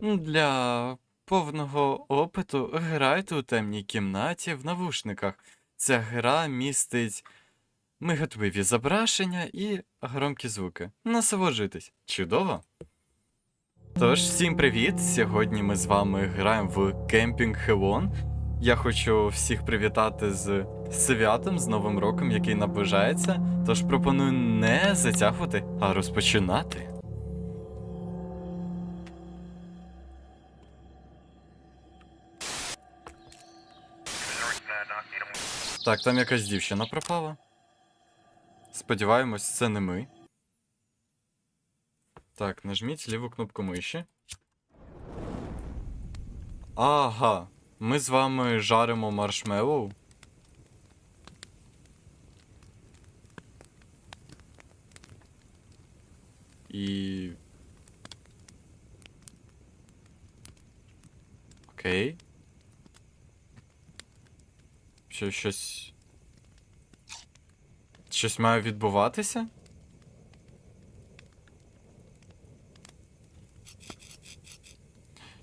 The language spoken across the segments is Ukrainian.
Для повного опиту грайте у темній кімнаті в навушниках. Ця гра містить миготливі зображення і громкі звуки. Насолоджуйтесь. Чудово! Тож, всім привіт! Сьогодні ми з вами граємо в Кемпінг Хелон. Я хочу всіх привітати з святом, з Новим роком, який наближається. Тож пропоную не затягувати, а розпочинати. Так, там якась дівчина пропала. Сподіваємось, це не ми. Так, нажміть ліву кнопку миші. Ага. Ми з вами жаримо маршмеллоу. І. Окей. Що щось. Щось має відбуватися?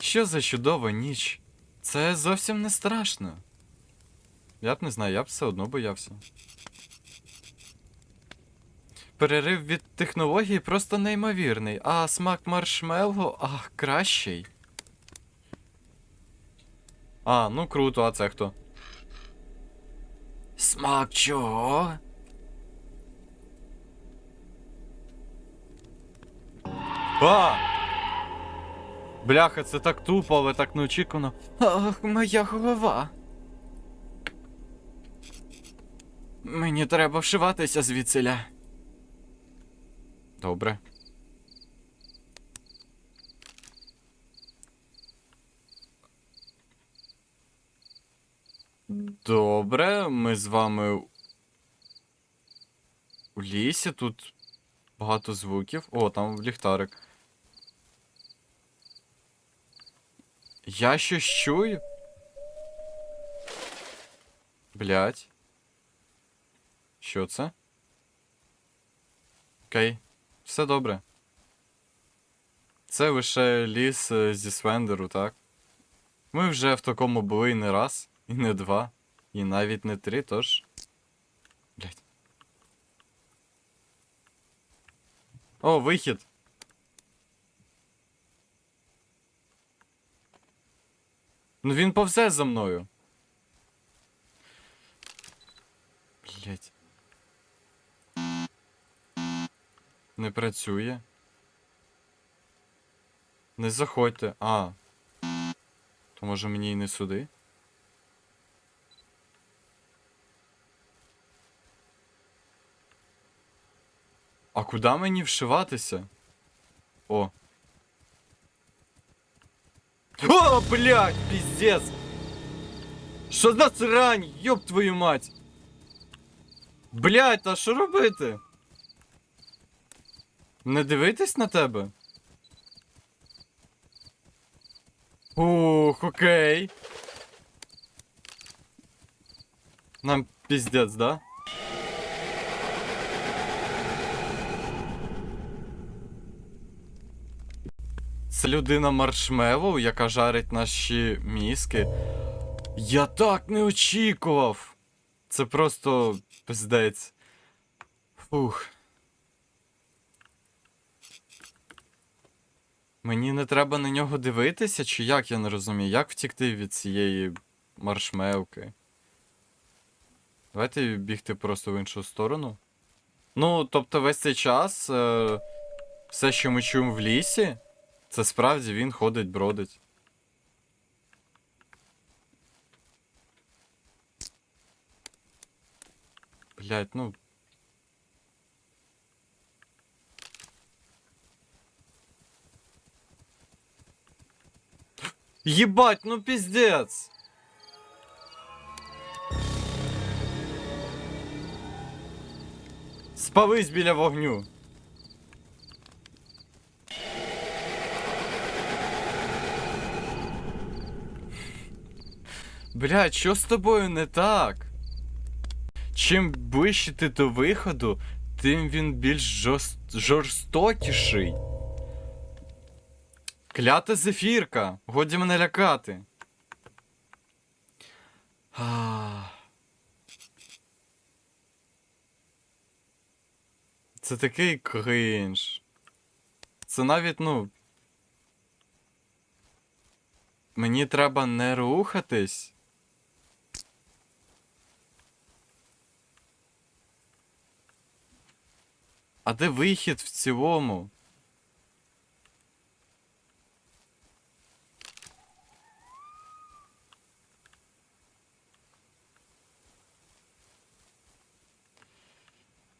Що за чудова ніч? Це зовсім не страшно. Я б не знаю, я б все одно боявся. Перерив від технології просто неймовірний, а смак маршмеллоу, ах, кращий. А, ну круто, а це хто? Смак чого? А! Бляха, це так тупо, але так неочікувано. Ах, моя голова. Мені треба вшиватися звідсиля. Добре. Добре, ми з вами у лісі, тут багато звуків. О, там ліхтарик. Я щось чую? Блять. Що це? Окей, все добре. Це лише ліс е, зі Свендеру, так? Ми вже в такому були не раз, і не два, і навіть не три, тож. Блять. О, вихід. Ну він повзе за мною. Блять. Не працює. Не заходьте. А. То може мені і не сюди? А куди мені вшиватися? О. О, блядь, пиздец! Що за срань, ёб твою мать! Блядь, а що робити? Не дивитись на тебе? Ух, окей. Нам пиздец, да? Це людина маршмеллоу, яка жарить наші мізки. Я так не очікував. Це просто пиздець. Фух. Мені не треба на нього дивитися, чи як я не розумію, як втікти від цієї маршмелки? Давайте бігти просто в іншу сторону. Ну, тобто весь цей час е, все, що ми чуємо в лісі, це справді він ходить, бродить. Блять, ну. Ебать, ну пиздец! Спались біля вогню. Блядь, що з тобою не так? Чим ближче ти до виходу, тим він більш жорст... жорстокіший. Клята зефірка! Годі мене лякати. Це такий кринж. Це навіть, ну. Мені треба не рухатись. А де вихід в цілому?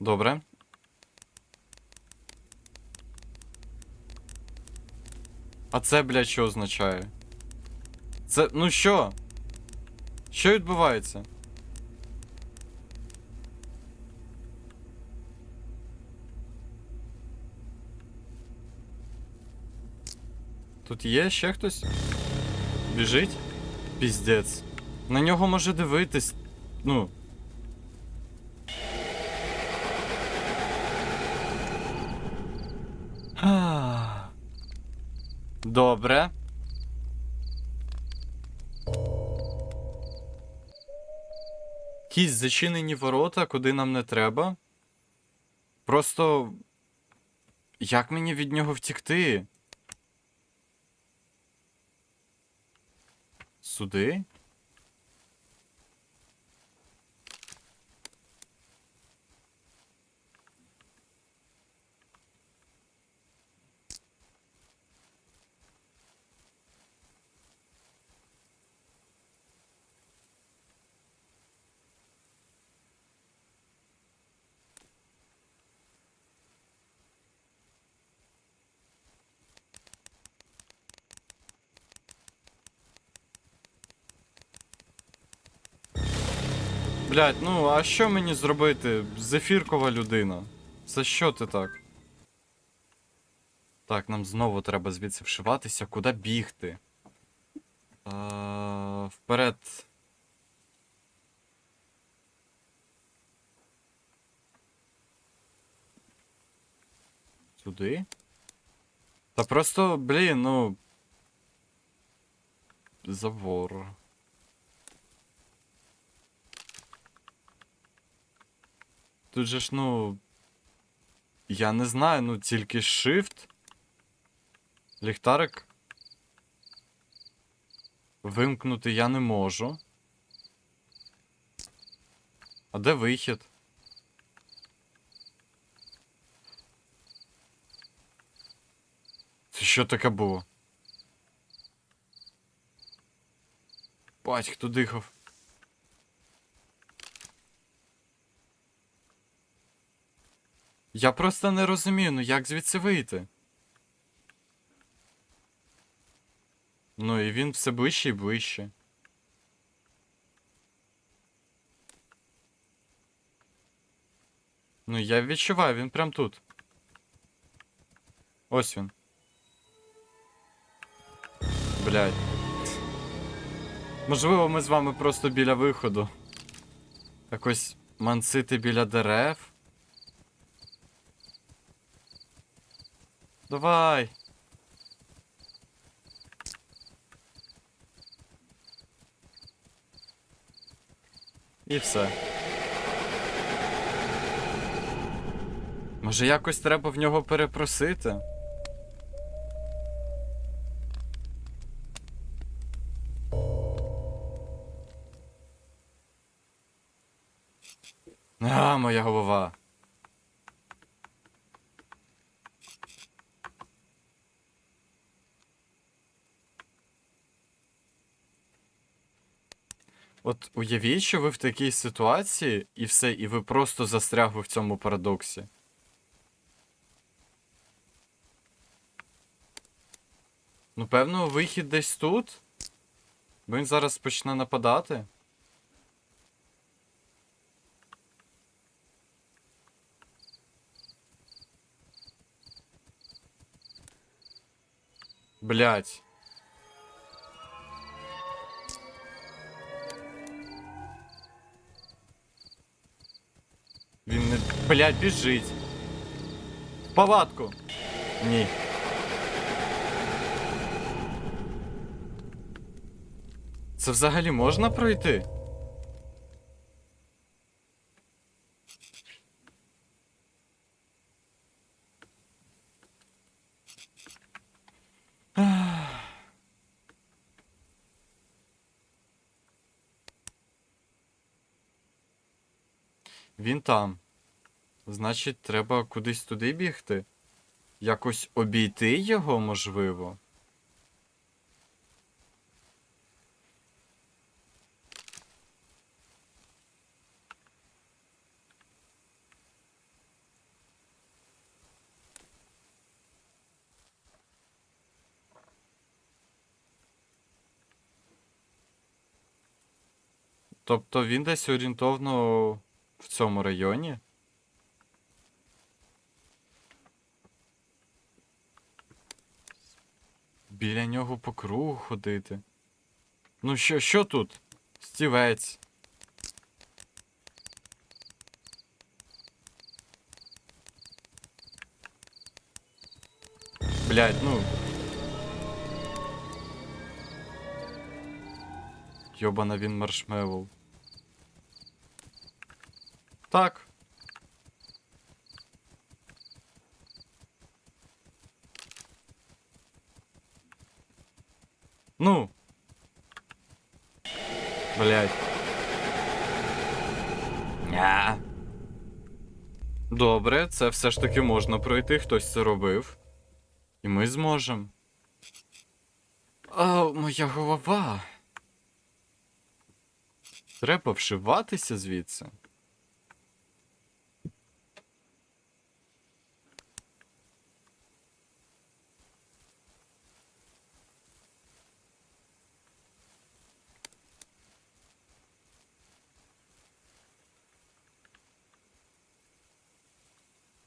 Добре. А це, блядь, що означає? Це. Ну що? Що відбувається? Тут є ще хтось? Біжить? Піздець. На нього може дивитись. Ну. Добре. Якісь зачинені ворота, куди нам не треба. Просто. Як мені від нього втікти? Сюди? Блять, ну а що мені зробити? Зефіркова людина. За що ти так? Так, нам знову треба звідси вшиватися, куди бігти. А, вперед. Сюди? Та просто, блін, ну. Завор. Тут же ж, ну. Я не знаю, ну тільки shift. Ліхтарик. Вимкнути я не можу. А де вихід? Це що таке було? Бать, хто дихав? Я просто не розумію, ну як звідси вийти? Ну і він все ближче і ближче. Ну я відчуваю, він прям тут. Ось він. Блядь. Можливо, ми з вами просто біля виходу. Якось мансити біля дерев. Давай. І все. Може якось треба в нього перепросити? А, моя голова. От уявіть, що ви в такій ситуації, і все, і ви просто застрягли в цьому парадоксі. Ну, певно, вихід десь тут. Він зараз почне нападати. Блять. Бля, біжить. В Ні. Це взагалі можна пройти? Він там. Значить, треба кудись туди бігти. Якось обійти його, можливо. Тобто він десь орієнтовно в цьому районі? Біля нього по кругу ходити. Ну що, що тут? Стівець. Блять, ну. Йобана він маршмеллоу. Так. Ну. Блять. Ня. Добре, це все ж таки можна пройти, хтось це робив. І ми зможемо. А, моя голова. Треба вшиватися звідси.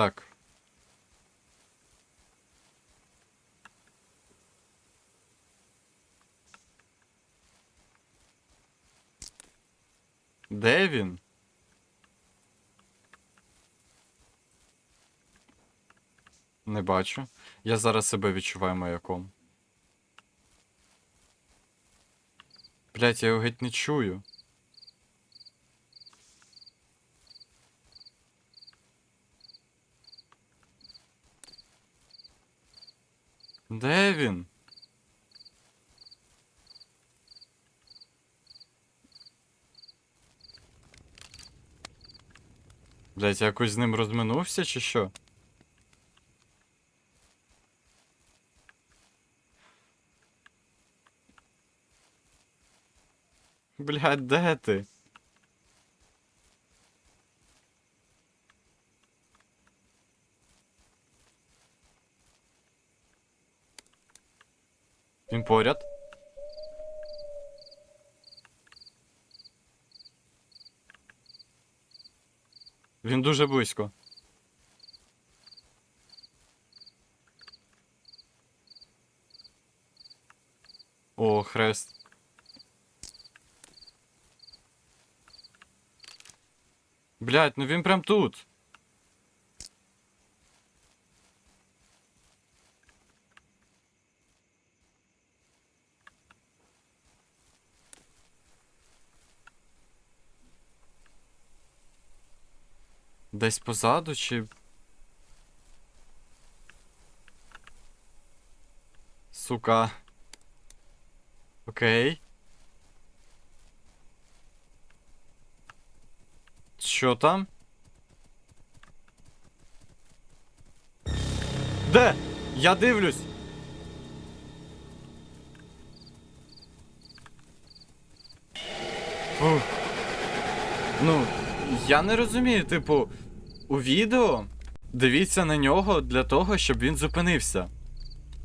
Так. Де він? Не бачу. Я зараз себе відчуваю маяком. Блять, я його геть не чую. Де він? Блять, якось з ним розминувся чи що? Блять, де ти? Він поряд? Він дуже близько. О, хрест. Блять, ну він прям тут. Десь позаду чи. Сука. Окей. Що там? Де? Я дивлюсь. Фух. Ну, я не розумію, типу, у відео дивіться на нього для того, щоб він зупинився.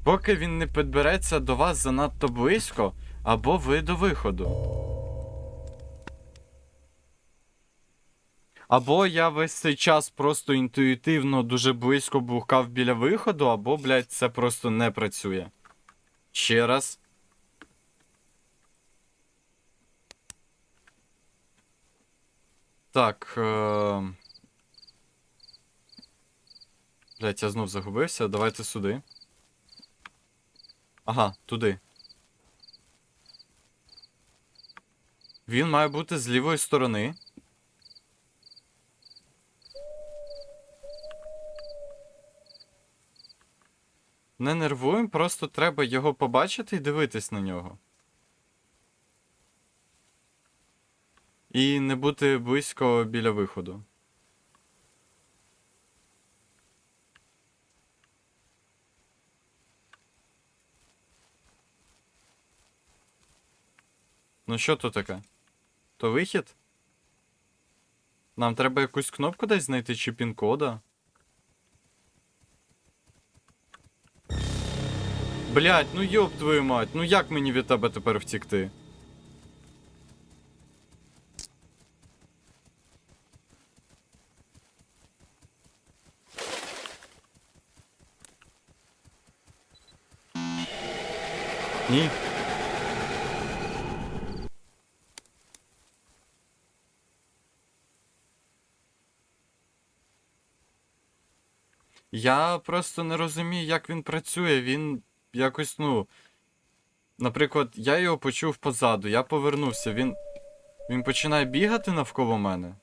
Поки він не підбереться до вас занадто близько, або ви до виходу. Або я весь цей час просто інтуїтивно дуже близько блукав біля виходу, або, блядь, це просто не працює. Ще раз. Так. Е... Блять, я знов загубився. Давайте сюди. Ага, туди. Він має бути з лівої сторони. Не нервуємо, просто треба його побачити і дивитись на нього. І не бути близько біля виходу. Ну що то таке? То вихід? Нам треба якусь кнопку десь знайти чи пін-кода? Блять, ну йоб твою мать, ну як мені від тебе тепер втікти? Ні. Я просто не розумію, як він працює. Він якось, ну. Наприклад, я його почув позаду, я повернувся, він. Він починає бігати навколо мене.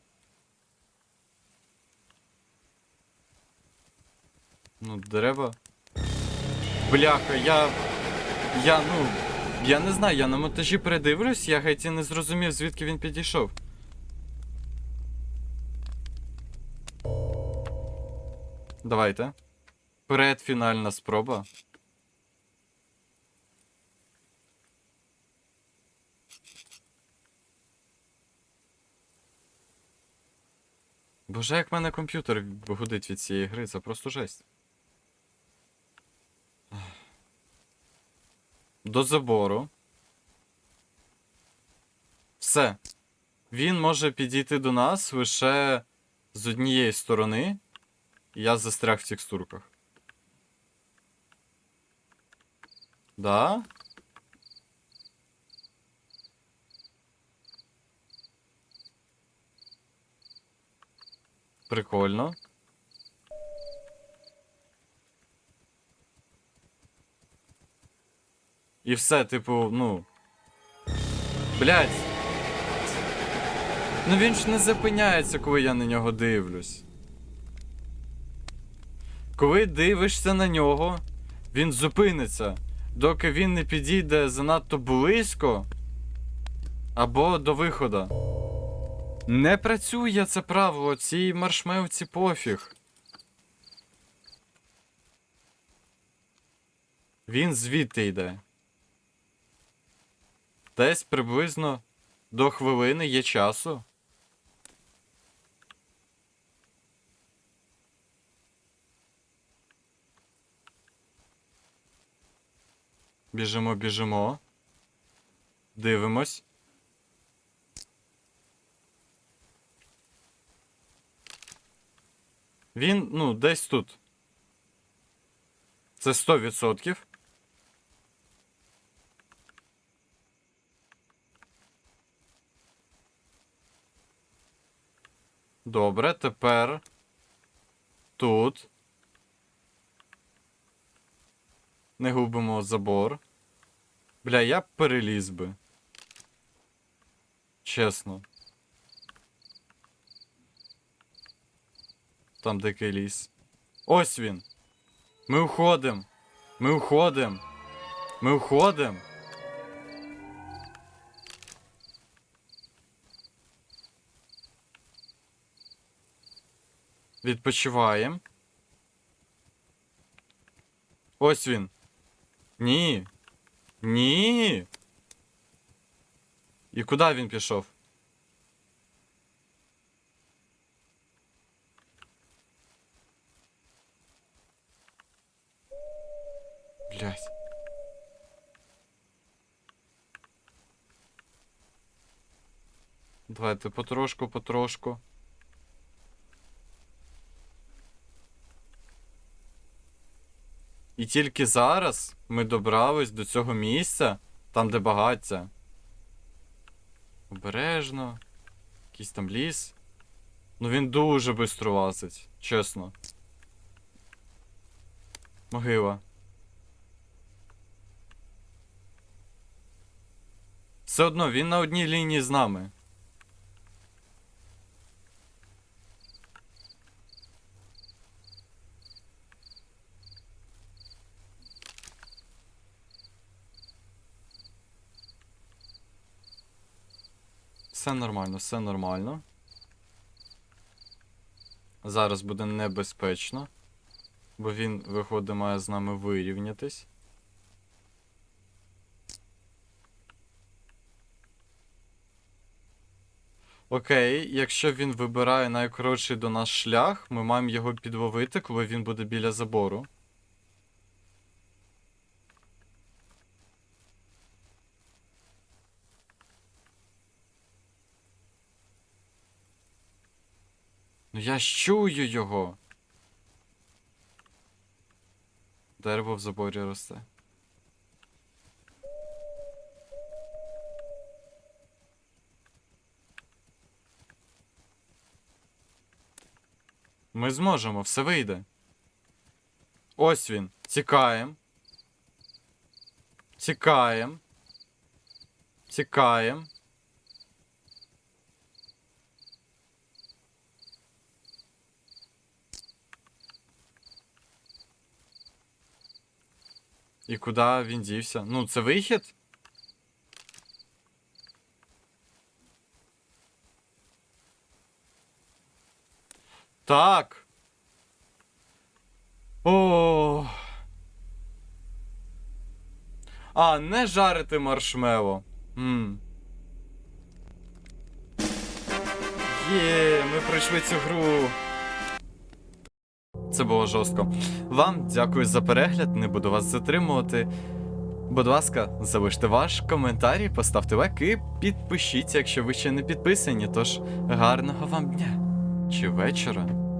Ну, дерева. Бляха, я. Я, ну. Я не знаю, я на монтажі передивлюсь, я геть і не зрозумів, звідки він підійшов. Давайте. Предфінальна спроба. Боже, як мене комп'ютер гудить від цієї гри, це просто жесть. До забору. Все. Він може підійти до нас лише з однієї сторони. Я застряг в текстурках. Да? Прикольно. І все, типу, ну. Блять. Ну він ж не зупиняється, коли я на нього дивлюсь. Коли дивишся на нього, він зупиниться, доки він не підійде занадто близько або до виходу. Не працює це правило, цій маршмелці пофіг. Він звідти йде. Десь приблизно до хвилини є часу. Біжимо, біжимо. Дивимось. Він, ну, десь тут. Це 100%. Добре, тепер тут. Не губимо забор. Бля, я б переліз би. Чесно. Там дикий ліс. Ось він. Ми уходим. Ми уходим. Ми уходим. Відпочиваємо. Ось він. Ні. Ні. І куди він пішов? Блять. Давайте потрошку, потрошку. І тільки зараз ми добрались до цього місця, там, де багаття. Обережно. Якийсь там ліс. Ну він дуже швидко лазить, чесно. Могила. Все одно він на одній лінії з нами. Все нормально, все нормально. Зараз буде небезпечно, бо він, виходить, має з нами вирівнятись. Окей, якщо він вибирає найкоротший до нас шлях, ми маємо його підловити, коли він буде біля забору. Ну я ж чую його. Дерево в заборі росте. Ми зможемо, все вийде. Ось він. Тікаєм. Тікаєм. Тікаєм. І куди він дівся? Ну, це вихід? Так. О. А, не жарити маршмело. Мм. Є, ми пройшли цю гру. Це було жорстко. Вам дякую за перегляд, не буду вас затримувати. Будь ласка, залиште ваш коментарі, поставте лайк і підпишіться, якщо ви ще не підписані. Тож гарного вам дня чи вечора.